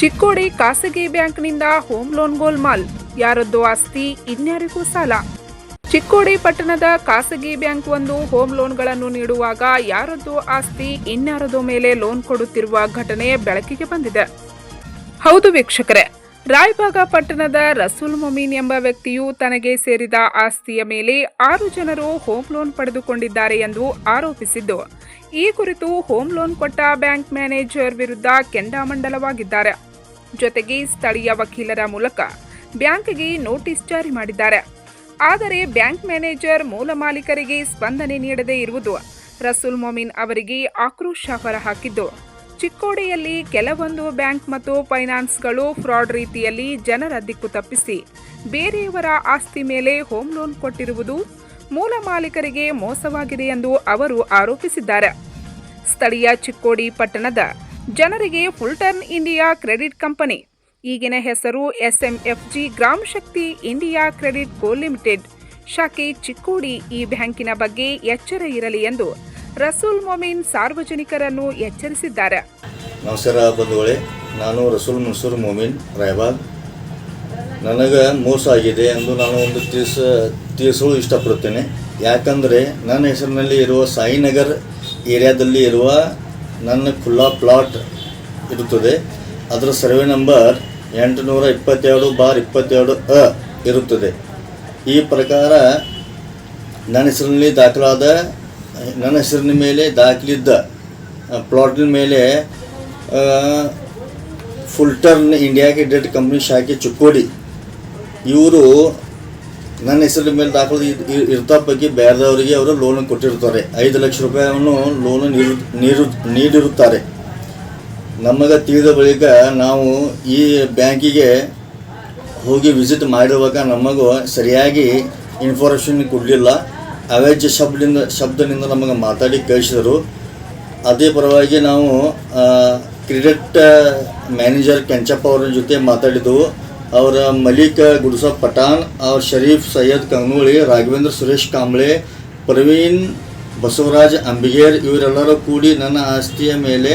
ಚಿಕ್ಕೋಡಿ ಖಾಸಗಿ ಬ್ಯಾಂಕ್ನಿಂದ home loan ಗೋಲ್ಮಾಲ್. ಯಾರದ್ದು ಆಸ್ತಿ ಇನ್ಯಾರಿಗೂ ಸಾಲ? ಚಿಕ್ಕೋಡಿ ಪಟ್ಟಣದ ಖಾಸಗಿ ಬ್ಯಾಂಕ್ ಒಂದು ಹೋಮ್ ಲೋನ್ಗಳನ್ನು ನೀಡುವಾಗ ಯಾರದ್ದು ಆಸ್ತಿ ಇನ್ಯಾರದೋ ಮೇಲೆ ಲೋನ್ ಕೊಡುತ್ತಿರುವ ಘಟನೆ ಬೆಳಕಿಗೆ ಬಂದಿದೆ. ಹೌದು ವೀಕ್ಷಕರೇ ರಾಯಬಾಗ ಪಟ್ಟಣದ ರಸೂಲ್ ಮೊಮೀನ್ ಎಂಬ ವ್ಯಕ್ತಿಯು ತನಗೆ ಸೇರಿದ ಆಸ್ತಿಯ ಮೇಲೆ ಆರು ಜನರು ಹೋಮ್ ಲೋನ್ ಪಡೆದುಕೊಂಡಿದ್ದಾರೆ ಎಂದು ಆರೋಪಿಸಿದ್ದು. ಈ ಕುರಿತು ಹೋಮ್ ಲೋನ್ ಕೊಟ್ಟ ಬ್ಯಾಂಕ್ ಮ್ಯಾನೇಜರ್ ವಿರುದ್ಧ ಕೆಂಡಾಮಂಡಲವಾಗಿದ್ದಾರೆ ಜೊತೆಗೆ ಸ್ಥಳೀಯ ವಕೀಲರ ಮೂಲಕ ಬ್ಯಾಂಕ್ಗೆ ನೋಟಿಸ್ ಜಾರಿ ಮಾಡಿದ್ದಾರೆ. ಆದರೆ ಬ್ಯಾಂಕ್ ಮ್ಯಾನೇಜರ್ ಮೂಲ ಮಾಲೀಕರಿಗೆ ಸ್ಪಂದನೆ ನೀಡದೇ ಇರುವುದು. ರಸೂಲ್ ಮೊಮಿನ್ ಅವರಿಗೆ ಆಕ್ರೋಶ ಹೊರಹಾಕಿದ್ದು. ಚಿಕ್ಕೋಡಿಯಲ್ಲಿ ಕೆಲವೊಂದು ಬ್ಯಾಂಕ್ ಮತ್ತು ಫೈನಾನ್ಸ್ಗಳು ಫ್ರಾಡ್ ರೀತಿಯಲ್ಲಿ ಜನರ ದಿಕ್ಕು ತಪ್ಪಿಸಿ ಬೇರೆಯವರ ಆಸ್ತಿ ಮೇಲೆ ಹೋಮ್ ಲೋನ್ ಕೊಟ್ಟಿರುವುದು ಮೂಲ ಮಾಲೀಕರಿಗೆ ಮೋಸವಾಗಿದೆ ಎಂದು ಅವರು ಆರೋಪಿಸಿದ್ದಾರೆ. ಸ್ಥಳೀಯ ಚಿಕ್ಕೋಡಿ ಪಟ್ಟಣದ ಜನರಿಗೆ ಫುಲ್ಟರ್ನ್ ಇಂಡಿಯಾ ಕ್ರೆಡಿಟ್ ಕಂಪನಿ, ಈಗಿನ ಹೆಸರು SMFG Grama Shakti India credit co limited, ಶಾಖೆ ಚಿಕ್ಕೋಡಿ ಈ ಬ್ಯಾಂಕಿನ ಬಗ್ಗೆ ಎಚ್ಚರ ಇರಲಿ ಎಂದು ರಸೂಲ್ ಮೊಮಿನ್ ಸಾರ್ವಜನಿಕರನ್ನು ಎಚ್ಚರಿಸಿದ್ದಾರೆ. ನಮಸ್ಕಾರ ಬಂಧುಗಳೇ, ನಾನು ರಸೂಲ್ ಮನ್ಸೂರ್ ಮೊಮಿನ್ ರಾಯಬಾಗ್. ನನಗೆ ಮೋಸ ಆಗಿದೆ ಎಂದು ನಾನು ಒಂದು ತಿಳಿಸ ತಿಳಿಸಲು ಇಷ್ಟಪಡುತ್ತೇನೆ. ಯಾಕಂದರೆ ನನ್ನ ಹೆಸರಿನಲ್ಲಿ ಇರುವ ಸಾಯಿನಗರ್ ಏರಿಯಾದಲ್ಲಿ ಇರುವ ನನ್ನ ಖುಲ್ಲಾ ಪ್ಲಾಟ್ ಇರುತ್ತದೆ. ಅದರ ಸರ್ವೆ ನಂಬರ್ ಎಂಟುನೂರ ಇಪ್ಪತ್ತೆರಡು ಬಾರ್ ಇಪ್ಪತ್ತೆರಡು ಅ ಇರುತ್ತದೆ. ಈ ಪ್ರಕಾರ ನನ್ನ ಹೆಸರಿನಲ್ಲಿ ದಾಖಲಾದ ನನ್ನ ಹೆಸರಿನ ಮೇಲೆ ದಾಖಲಿದ್ದ ಪ್ಲಾಟಿನ ಮೇಲೆ ಫುಲ್ ಫುಲ್ಟರ್ನ್ ಇಂಡಿಯಾ ಕ್ರೆಡಿಟ್ ಕಂಪ್ನಿ ಶಾಖೆ ಚುಕ್ಕೋಡಿ ಇವರು ನನ್ನ ಹೆಸರಿನ ಮೇಲೆ ದಾಖಲೆ ಇರ್- ಇರ್ತಾ ಬಗ್ಗೆ ಬೇರೆದವರಿಗೆ ಅವರು ಲೋನ್ ಕೊಟ್ಟಿರ್ತಾರೆ. ಐದು ಲಕ್ಷ ರೂಪಾಯಿಯನ್ನು ಲೋನ್ ನೀರು ನೀರು, ನೀಡಿರುತ್ತಾರೆ. ನಮಗೆ ತಿಳಿದ ಬಳಿಕ ನಾವು ಈ ಬ್ಯಾಂಕಿಗೆ ಹೋಗಿ ವಿಸಿಟ್ ಮಾಡಿರುವಾಗ ನಮಗೂ ಸರಿಯಾಗಿ ಇನ್ಫಾರ್ಮೇಷನ್ ಕೊಡಲಿಲ್ಲ. ಅವೇಜ್ ಶಬ್ದದಿಂದ ಶಬ್ದನಿಂದ ನಮಗೆ ಮಾತಾಡಿ ಕಳಿಸಿದರು. ಅದೇ ಪರವಾಗಿ ನಾವು ಕ್ರಿಕೆಟ್ ಮ್ಯಾನೇಜರ್ ಕೆಂಚಪ್ಪ ಅವರ ಜೊತೆ ಮಾತಾಡಿದ್ದೆವು ಅವರ ಮಲಿಕ್ ಗುಡ್ಸಬ್ ಪಠಾಣ್, ಅವ್ರ ಶರೀಫ್ ಸೈಯದ್ ಕಂಗೋಳಿ ರಾಘವೇಂದ್ರ ಸುರೇಶ್ ಕಾಂಬ್ಳೆ, ಪ್ರವೀಣ್ ಬಸವರಾಜ್ ಅಂಬಿಗೇರ್, ಇವರೆಲ್ಲರೂ ಕೂಡಿ ನನ್ನ ಆಸ್ತಿಯ ಮೇಲೆ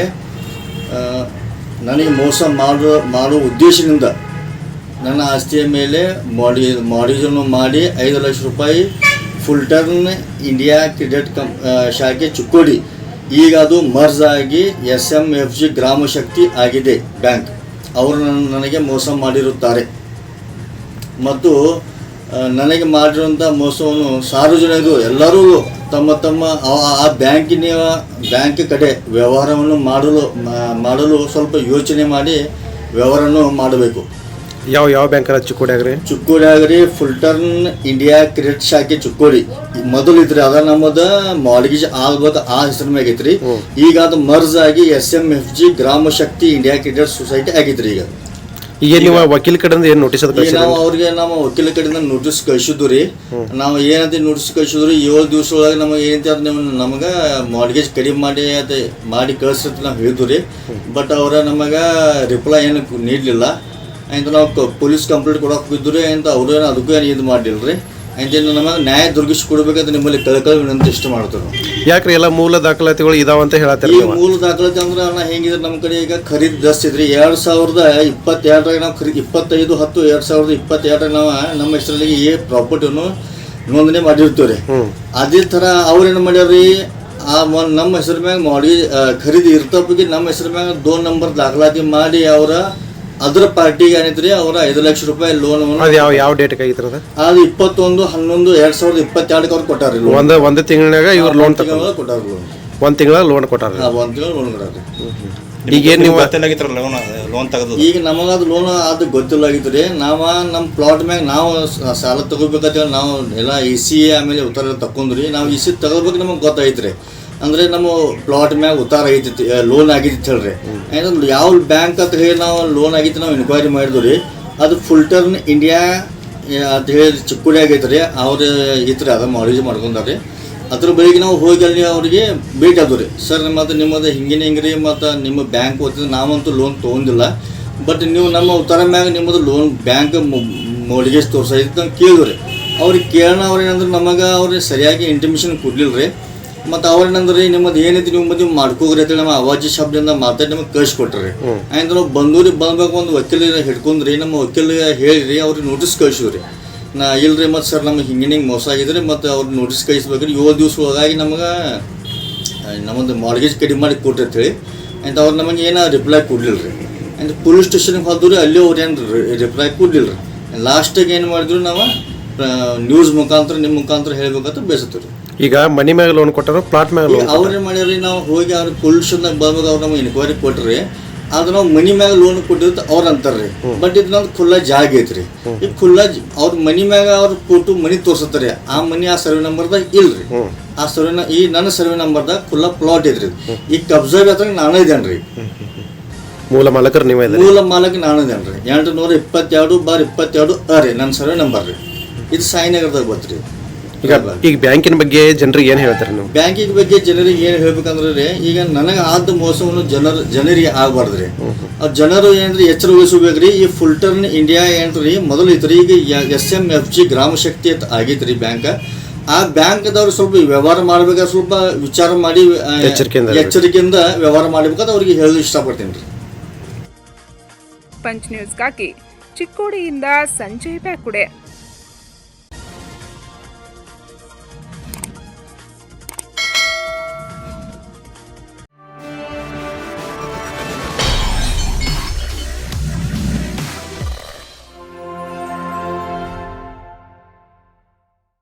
ನನಗೆ ಮೋಸ ಮಾಡುವ ಮಾಡೋ ಉದ್ದೇಶದಿಂದ ನನ್ನ ಆಸ್ತಿಯ ಮೇಲೆ ಮಾಡಿ ಮಾಡಿಜನ್ನು ಮಾಡಿ ಐದು ಲಕ್ಷ ರೂಪಾಯಿ ಫುಲ್ಟರ್ನ್ ಇಂಡಿಯಾ ಕ್ರೆಡಿಟ್ ಕಂ ಶಾಖೆ ಚುಕ್ಕೋಡಿ. ಈಗ ಅದು ಮರ್ಜ್ ಆಗಿ S M F G Grama ಶಕ್ತಿ ಆಗಿದೆ ಬ್ಯಾಂಕ್. ಅವರು ನನಗೆ ಮೋಸ ಮಾಡಿರುತ್ತಾರೆ. ಮತ್ತು ನನಗೆ ಮಾಡಿರುವಂಥ ಮೋಸವನ್ನು ಸಾರ್ವಜನಿಕರು ಎಲ್ಲರೂ ತಮ್ಮ ತಮ್ಮ ಆ ಬ್ಯಾಂಕಿನ, ಬ್ಯಾಂಕ್ ಕಡೆ ವ್ಯವಹಾರವನ್ನು ಮಾಡಲು ಮಾಡಲು ಸ್ವಲ್ಪ ಯೋಚನೆ ಮಾಡಿ ವ್ಯವಹಾರವನ್ನು ಮಾಡಬೇಕು. ಯಾವ ಯಾವ ಬ್ಯಾಂಕ್ ಅಲ್ಲ ಚಿಕ್ಕೋಡ್ಯಾಗ ರೀ ಚಿಕ್ಕೋಡಿ ಆಗ್ರಿ ಫುಲ್ಟರ್ನ್ ಇಂಡಿಯಾ ಕ್ರೆಡಿಟ್ ಶಾಖೆ ಚಿಕ್ಕೋಡಿ. ಮೊದಲು ಇದ್ರಿ ಅದ ನಮ್ಮದ ಮಾರ್ಗೇಜ್ ಆಲ್ಬತ್ ಆ ಹೆಸರು ಮ್ಯಾಗ ಐತ್ರಿ ಈಗ ಅದು ಮರ್ಜ್ ಆಗಿ S M F G Grama Shakti India credit society ಆಗೈತ್ರಿ ಈಗ. ಈಗ ನೀವು ವಕೀಲ ಕಡೆಯಿಂದ ಏನು ನೋಟಿಸ್ ಅದ ನಾವು ಅವ್ರಿಗೆ ನಮ್ಮ ವಕೀಲ ಕಡೆಯಿಂದ ನೋಟಿಸ್ ಕಳಿಸಿದ್ದು ರೀ ನಾವು ಏನಂತ ನೋಟಿಸ್ ಕಳಿಸಿದ್ರು ಏಳು ದಿವಸ ಒಳಗೆ ನಮಗೆ ಏನಂತ ಅದ್ ನೀವು ನಮಗೆ ಮಾರ್ಗೇಜ್ ಕಡಿಮೆ ಮಾಡಿ ಅದೇ ಮಾಡಿ ಕಳಿಸ್ರಿ ನಾವು ಹೇಳಿದ್ವು ರೀ ಬಟ್ ಅವರ ನಮಗೆ ರಿಪ್ಲೈ ಏನು ನೀಡಲಿಲ್ಲ. ಅಂತ ನಾವು ಪೊಲೀಸ್ ಕಂಪ್ಲೇಂಟ್ ಕೊಡೋಕೆ ಬಿದ್ದರೆ ಅಂತ ಅವರು ಏನು ಅದಕ್ಕೂ ಏನು ಇದು ಮಾಡಿಲ್ರಿ. ರೀ ಅಂತ ನಮಗೆ ನ್ಯಾಯ ದೊರಕಿಸಿ ಕೊಡ್ಬೇಕಂತ ನಿಮ್ಮಲ್ಲಿ ಕಳ್ಕಳಿ ವಿನಂತಿ ಇಷ್ಟ ಮಾಡ್ತಾರೆ ಯಾಕ್ರಿ ಎಲ್ಲ ಮೂಲ ದಾಖಲಾತಿಗಳು ಇದಾವ ಅಂತ ಹೇಳ್ತಾರೆ ಈ ಮೂಲ ದಾಖಲಾತಿ ಅಂದ್ರೆ ನಾ ಹೆಂಗಿದ್ರೆ ನಮ್ಮ ಕಡೆ ಈಗ ಖರೀದಿ ಜಾಸ್ತಿ ಇದ್ರಿ. ಎರಡು ಸಾವಿರದ ಇಪ್ಪತ್ತೆರಡರಾಗ ನಾವು ಖರೀ ಇಪ್ಪತ್ತೈದು ಹತ್ತು ಎರಡು ಸಾವಿರದ ಇಪ್ಪತ್ತೆರಡರಾಗ ನಾವು ನಮ್ಮ ಹೆಸರಲ್ಲಿ ಈ ಪ್ರಾಪರ್ಟಿಯನ್ನು ನೋಂದಣಿ ಮಾಡಿರ್ತೀವ್ರಿ. ಅದೇ ಥರ ಅವ್ರೇನು ಮಾಡ್ಯಾರ್ರಿ ಆ ನಮ್ಮ ಹೆಸರು ಮ್ಯಾಗ ಮಾಡಿ ಖರೀದಿ ಇರ್ತಪ್ಪಿಗೆ ನಮ್ಮ ಹೆಸರು ಮ್ಯಾಗ ದೋನ್ ನಂಬರ್ ದಾಖಲಾತಿ ಮಾಡಿ ಅವರ ಅದ್ರ ಪಾರ್ಟಿಗೆ ಏನಿದ್ರಿ ಅವರ ಐದು ಲಕ್ಷ ರೂಪಾಯಿ ಲೋನ್ ಅದು ಯಾವ ಯಾವ ಡೇಟ್ಗೆ ಆಗಿತ್ತು ಅದ? ಅದು ಇಪ್ಪತ್ತೊಂದು ಹನ್ನೊಂದು ಎರಡ್ ಸಾವಿರದ ಇಪ್ಪತ್ತೆರಡಕ್ಕೆ ಅವ್ರು ಕೊಟ್ಟಾರ್ರಿ ಒಂದ್ ಒಂದ್ ಒಂದೇ ತಿಂಗಳಾಗ ಇವ್ರು ಲೋನ್ ತಗೊಂಡು ಕೊಟ್ಟಾರ ಒಂದ್ ತಿಂಗಳ ಲೋನ್ ಕೊಟ್ಟಾರ ಒಂದ್ ತಿಂಗಳ ಲೋನ್ ಈಗ ಏನ್ ನೀವು ಗೊತ್ತಿಲ್ಲಾಗಿತ್ರ ಲೋನ್ ಲೋನ್ ತೆಗೆದು? ಈಗ ನಮಗದು ಲೋನ್ ಅದು ಗೊತ್ತಿಲ್ಲಾಗಿತ್ತು ರೀ. ನಾವು ನಮ್ಮ ಪ್ಲಾಟ್ ಮ್ಯಾಗ ನಾವು ಸ- ಸಾಲ ತಗೋಬೇಕಂತೇಳಿ ನಾವು ಎಲ್ಲ ಇ ಸಿ ಆಮೇಲೆ ಉತ್ತರ ತಕೊಂಡ್ರಿ ನಾವು ಇ ಸಿ ತಗೋಬೇಕು ನಮಗೆ ಗೊತ್ತಾಯ್ತು ರೀ. ಅಂದರೆ ನಮ್ಮ ಪ್ಲಾಟ್ ಮ್ಯಾಗ ಉತ್ತಾರ ಆಗಿತ್ತು ಲೋನ್ ಆಗಿತ್ತು ಹೇಳ್ರಿ. ಯಾಕಂದ್ರೆ ಯಾವ ಬ್ಯಾಂಕ್ ಅಂತ ಹೇಳಿ ನಾವು ಲೋನ್ ಆಗಿತ್ತು ನಾವು ಇನ್ಕ್ವೈರಿ ಮಾಡಿದ್ವಿ ರೀ. ಅದು ಫುಲ್ಟರ್ನ್ ಇಂಡಿಯಾ ಅಂತ ಹೇಳಿ ಚಿಕ್ಕುಡಿ ಆಗೈತೆ ರೀ. ಅವ್ರು ಇತ್ತು ಅದು ಮಾಲಿಜ್ ಮಾಡ್ಕೊಂಡಾರೆ ಅದ್ರ ಬಳಿಗೆ ನಾವು ಹೋಗಿ ಅಲ್ಲಿ ಅವರಿಗೆ ಭೇಟಿ ಆದ್ವು ರೀ. ಸರ್, ಮತ್ತು ನಿಮ್ಮದು ಹಿಂಗಿನ ಹಿಂಗೆ ರೀ ಮತ್ತು ನಿಮ್ಮ ಬ್ಯಾಂಕ್ ಓದಿದ್ರೆ ನಾವಂತೂ ಲೋನ್ ತೊಗೊಂಡಿಲ್ಲ. ಬಟ್ ನೀವು ನಮ್ಮ ಉತ್ತರ ಮ್ಯಾಗ ನಿಮ್ಮದು ಲೋನ್ ಬ್ಯಾಂಕ್ ಮೋಡಿಗೇಜ್ ತೋರ್ಸೈತೆ ಅಂತ ಕೇಳಿದ್ರಿ ಅವ್ರಿಗೆ ಕೇಳೋಣ ಅವ್ರು ಏನಂದ್ರೆ ನಮಗೆ ಅವ್ರಿಗೆ ಸರಿಯಾಗಿ ಇಂಟಿಮೇಷನ್ ಕೊಡ್ಲಿಲ್ಲ ರೀ ಮತ್ತು ಅವ್ರೇನಂದ್ರೆ ನಿಮ್ಮದು ಏನೈತಿ ನೀವು ಮದುವೆ ಮಾಡ್ಕೋಗ್ರಿ ಅಂತೇಳಿ ನಮ್ಮ ಅವಾಜಿ ಶಬ್ದದಿಂದ ಮಾತಾಡಿ ನಮಗೆ ಕಳಿಸ್ಕೊಟ್ರಿ ಆಯ್ತು ನಾವು ಬಂದೂರಿಗೆ ಬಂದ್ಬೇಕು ಒಂದು ವಕೀಲ ಹಿಡ್ಕೊಂಡ್ರಿ ನಮ್ಮ ವಕೀಲರಿಗೆ ಹೇಳಿರಿ ಅವ್ರಿಗೆ ನೋಟಿಸ್ ಕಳಿಸಿವ್ರಿ. ನಾ ಇಲ್ರಿ ಮತ್ತು ಸರ್ ನಮ್ಗೆ ಹಿಂಗಿನ ಹಿಂಗೆ ಮೋಸ ಆಗಿದ್ರಿ ಮತ್ತು ಅವ್ರಿಗೆ ನೋಟಿಸ್ ಕಳಿಸ್ಬೇಕ್ರಿ. ಏಳು ದಿವಸ ಒಳಗಾಗಿ ನಮಗೆ ನಮ್ಮದು ಮಾರ್ಗೇಜ್ ಕಡಿಮೆ ಮಾಡಿ ಕೊಟ್ರಿ ಅಂತೇಳಿ ಅಂತ ಅವ್ರು ನಮಗೆ ಏನೋ ರಿಪ್ಲೈ ಕೊಡ್ಲಿಲ್ಲ ರೀ ಆ್ಯಂಡ್ ಪೊಲೀಸ್ ಸ್ಟೇಷನ್ಗೆ ಹೋದ್ರಿ ಅಲ್ಲಿ ಅವ್ರು ಏನು ರಿಪ್ಲೈ ಕೊಡ್ಲಿಲ್ಲ ರೀ ಲಾಸ್ಟಿಗೆ ಏನು ಮಾಡಿದ್ರು ನಾವು ನ್ಯೂಸ್ ಮುಖಾಂತರ ನಿಮ್ಮ ಮುಖಾಂತರ ಹೇಳ್ಬೇಕಂತ ಬೇಸತ್ತೀವಿ ಈಗ ಮನಿ ಮ್ಯಾಗ ಲೋನ್ ಕೊಟ್ಟರು ಪ್ಲಾಟ್ ಮ್ಯಾಗ ಅವ್ರ ಲೋನ್ ಮಾಡ್ಯಾರಿ ನಾವು ಹೋಗಿ ಅವ್ರ ಪೊಲ್ಯೂಷನ್ದಾಗ ಬಂದಾಗ ಅವ್ರು ನಮಗೆ ಇನ್ಕ್ವೈರಿ ಕೊಟ್ರಿ ಆದ್ರೆ ನಾವು ಮನಿ ಮ್ಯಾಗ ಲೋನ್ ಕೊಟ್ಟಿರ್ತ ಅವ್ರ ಅಂತಾರ್ರಿ. ಬಟ್ ಇದು ನಮ್ದು ಖುಲ್ಲಾ ಜಾಗ ಐತ್ರಿ. ಈ ಖುಲ್ಲಾ ಅವ್ರ ಮನಿ ಮ್ಯಾಗ ಅವ್ರ ಕೊಟ್ಟು ಮನಿ ತೋರ್ಸತ್ತಾರೆ. ಆ ಮನಿ ಆ ಸರ್ವೆ ನಂಬರ್ದಾಗ ಇಲ್ರಿ. ಆ ಸರ್ವೆ ಈ ನನ್ನ ಸರ್ವೆ ನಂಬರ್ದಾಗ ಖುಲ್ಲಾ ಪ್ಲಾಟ್ ಐತ್ರಿ ಈ ಕಬ್ಜಾ ಬೇತ್ರ ನಾನೇ ಇದೇನ್ರಿ. ಮೂಲ ಮಾಲಕರು ನೀವೇ ಮೂಲ ಮಾಲಕ ನಾನು ಇದೇನ್ರಿ. ಎಂಟು ನೂರ ಇಪ್ಪತ್ತೆರಡು ಬಾರ್ ಇಪ್ಪತ್ತೆರಡು ಅರಿ ನನ್ನ ಸರ್ವೆ ನಂಬರ್ ರೀ. ಇದು ಸಾಯಿನಗರದಾಗ ಬರ್ತ್ರಿ ಈಗ ಈಗ ಬ್ಯಾಂಕಿನ ಬಗ್ಗೆ ಜನರಿಗೆ ಏನು ಹೇಳ್ತಾರೆ ನೀವು? ಬ್ಯಾಂಕಿನ ಬಗ್ಗೆ ಜನರಿಗೆ ಏನು ಹೇಳ್ಬೇಕಂದ್ರೆ ರೀ, ಈಗ ನನಗೆ ಆದ ಮೋಸವನ್ನು ಜನರ ಜನರಿಗೆ ಆಗಬಾರ್ದು ರೀ ಆ ಜನರು ಏನ್ರಿ ಎಚ್ಚರ ವಹಿಸಬೇಕ್ರಿ ಈ ಫುಲ್ಟರ್ನ್ ಇಂಡಿಯಾ ಏನ್ರಿ ಮೊದಲು ಇತ್ತು ಈಗ S M F G Grama ಶಕ್ತಿ ಅಂತ ಆಗೈತೆ ರೀ ಬ್ಯಾಂಕ್. ಆ ಬ್ಯಾಂಕ್ದವ್ರು ಸ್ವಲ್ಪ ವ್ಯವಹಾರ ಮಾಡ್ಬೇಕಾದ್ರೆ ಸ್ವಲ್ಪ ವಿಚಾರ ಮಾಡಿ ಎಚ್ಚರಿಕೆಯಿಂದ. ಎಚ್ಚರಿಕೆಯಿಂದ ವ್ಯವಹಾರ ಮಾಡ್ಬೇಕಾದ್ರೆ ಅವ್ರಿಗೆ ಹೇಳಲು ಇಷ್ಟಪಡ್ತೀನಿ ರೀ. ಪಂಚ್ ನ್ಯೂಸ್ಗಾಗಿ ಚಿಕ್ಕೋಡಿಯಿಂದ ಸಂಜಯ್ ಬ್ಯಾಕುಡೆ.